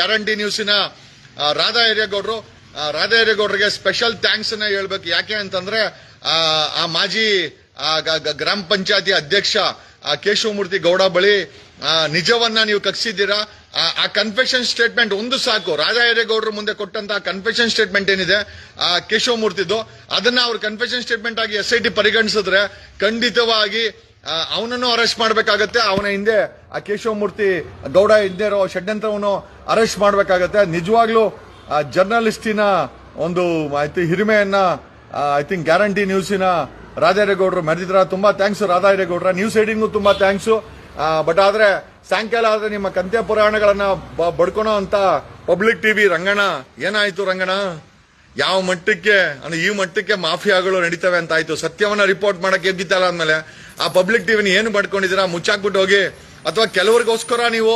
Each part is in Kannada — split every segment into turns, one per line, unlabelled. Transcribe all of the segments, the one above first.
ಗ್ಯಾರಂಟಿ ನ್ಯೂಸಿನ ರಾಧಾ ಹಿರೇಗೌಡರು ರಾಧಾ ಹಿರೇಗೌಡರಿಗೆ ಸ್ಪೆಷಲ್ ಥ್ಯಾಂಕ್ಸ್ ಅನ್ನ ಹೇಳ್ಬೇಕು. ಯಾಕೆ ಅಂತಂದ್ರೆ ಆ, ಮಾಜಿ ಗ್ರಾಮ ಪಂಚಾಯತಿ ಅಧ್ಯಕ್ಷ ಕೇಶವಮೂರ್ತಿ ಗೌಡ ಬಳಿ ನಿಜವನ್ನ ನೀವು ಕಕ್ಸಿದ್ದೀರಾ? ಆ- ಕನ್ಫೆಷನ್ ಸ್ಟೇಟ್ಮೆಂಟ್ ಒಂದು ಸಾಕು. ರಾಜಾ ಹಿರೇಗೌಡರು ಮುಂದೆ ಕೊಟ್ಟಂತ ಕನ್ಫೆಷನ್ ಸ್ಟೇಟ್ಮೆಂಟ್ ಏನಿದೆ? ಆ ಕೇಶವಮೂರ್ತಿದು. ಅದನ್ನ ಅವ್ರ ಕನ್ಫೆಷನ್ ಸ್ಟೇಟ್ಮೆಂಟ್ ಆಗಿ ಎಸ್ ಐ ಟಿ ಪರಿಗಣಿಸಿದ್ರೆ ಖಂಡಿತವಾಗಿ ಅವನನ್ನು ಅರೆಸ್ಟ್ ಮಾಡಬೇಕಾಗತ್ತೆ. ಅವನ ಹಿಂದೆ ಆ ಕೇಶವಮೂರ್ತಿ ಗೌಡ ಹಿಂದೆ ಇರೋ ಷಡ್ಯಂತ್ರವನ್ನು ಅರೆಸ್ಟ್ ಮಾಡಬೇಕಾಗತ್ತೆ. ನಿಜವಾಗ್ಲೂ ಜರ್ನಲಿಸ್ಟಿನ ಒಂದು ಆಯ್ತು ಹಿರಿಮೆಯನ್ನ ಐ ಥಿಂಕ್ ಗ್ಯಾರಂಟಿ ನ್ಯೂಸಿನ ರಾಧಾರೇಗೌಡರು ಮೆರೆದಿದ್ರ? ತುಂಬಾ ಥ್ಯಾಂಕ್ಸ್ ರಾಧಾರೇಗೌಡ್ರ ನ್ಯೂಸ್ ರೀಡಿಂಗು ತುಂಬಾ ಥ್ಯಾಂಕ್ಸ್ ಬಟ್ ಆದ್ರೆ ಸಾಯಂಕಾಲ ಆದ್ರೆ ನಿಮ್ಮ ಕಂತೆ ಪುರಾಣಗಳನ್ನ ಬಡ್ಕೊಳೋ ಅಂತ ಪಬ್ಲಿಕ್ ಟಿವಿ ರಂಗಣ ಏನಾಯ್ತು ರಂಗಣ ಯಾವ ಮಟ್ಟಕ್ಕೆ, ಅಂದ್ರೆ ಈ ಮಟ್ಟಕ್ಕೆ ಮಾಫಿಯಾಗಳು ನಡೀತವೆ ಅಂತ ಆಯ್ತು. ಸತ್ಯವನ್ನ ರಿಪೋರ್ಟ್ ಮಾಡಕ್ಕೆ ಎದ್ದಿತ್ತಲ್ಲ ಅಂದ್ಮೇಲೆ ಆ ಪಬ್ಲಿಕ್ ಟಿವಿನ ಏನು ಮಾಡ್ಕೊಂಡಿದ್ದೀರಾ? ಮುಚ್ಚಾಕ್ಬಿಟ್ಟು ಹೋಗಿ. ಅಥವಾ ಕೆಲವರಿಗೋಸ್ಕರ ನೀವು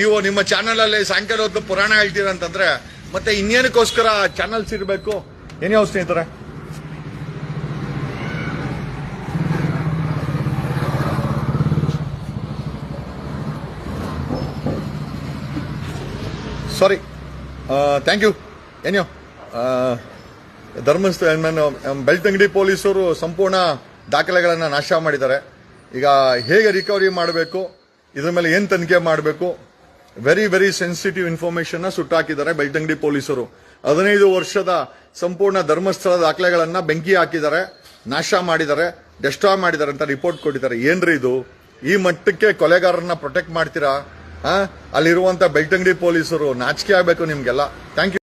ನೀವು ನಿಮ್ಮ ಚಾನೆಲ್ ಅಲ್ಲಿ ಸಾಯಂಕಾಲ ಹೊತ್ತು ಪುರಾಣ ಹೇಳ್ತೀರ ಅಂತಂದ್ರೆ, ಮತ್ತೆ ಇನ್ನೇನಕ್ಕೋಸ್ಕರ ಚಾನಲ್ಸ್ ಇರಬೇಕು? ಏನೇ ಸ್ನೇಹಿತರೆ? ಸಾರಿ ಥ್ಯಾಂಕ್ ಯು ಏನೋ ಧರ್ಮಸ್ಥಳ ನಾನು ಬೆಳ್ತಂಗಡಿ ಪೊಲೀಸರು ಸಂಪೂರ್ಣ ದಾಖಲೆಗಳನ್ನು ನಾಶ ಮಾಡಿದ್ದಾರೆ. ಈಗ ಹೇಗೆ ರಿಕವರಿ ಮಾಡಬೇಕು? ಇದ್ರ ಮೇಲೆ ಏನು ತನಿಖೆ ಮಾಡಬೇಕು? ವೆರಿ ವೆರಿ ಸೆನ್ಸಿಟಿವ್ ಇನ್ಫಾರ್ಮೇಶನ್ನ ಸುಟ್ಟಾಕಿದ್ದಾರೆ ಬೆಳ್ತಂಗಡಿ ಪೊಲೀಸರು. ಹದಿನೈದು ವರ್ಷದ ಸಂಪೂರ್ಣ ಧರ್ಮಸ್ಥಳ ದಾಖಲೆಗಳನ್ನು ಬೆಂಕಿ ಹಾಕಿದ್ದಾರೆ, ನಾಶ ಮಾಡಿದ್ದಾರೆ ಡೆಸ್ಟ್ರಾಯ್ ಮಾಡಿದ್ದಾರೆ ಅಂತ ರಿಪೋರ್ಟ್ ಕೊಟ್ಟಿದ್ದಾರೆ. ಏನ್ರಿ ಇದು? ಈ ಮಟ್ಟಕ್ಕೆ ಕೊಲೆಗಾರರನ್ನ ಪ್ರೊಟೆಕ್ಟ್ ಮಾಡ್ತೀರಾ? ಆ? ಅಲ್ಲಿರುವಂತ ಬೆಳ್ತಂಗಡಿ ಪೊಲೀಸರು ನಾಚಿಕೆ ಆಗಬೇಕು ನಿಮ್ಗೆಲ್ಲ. Thank you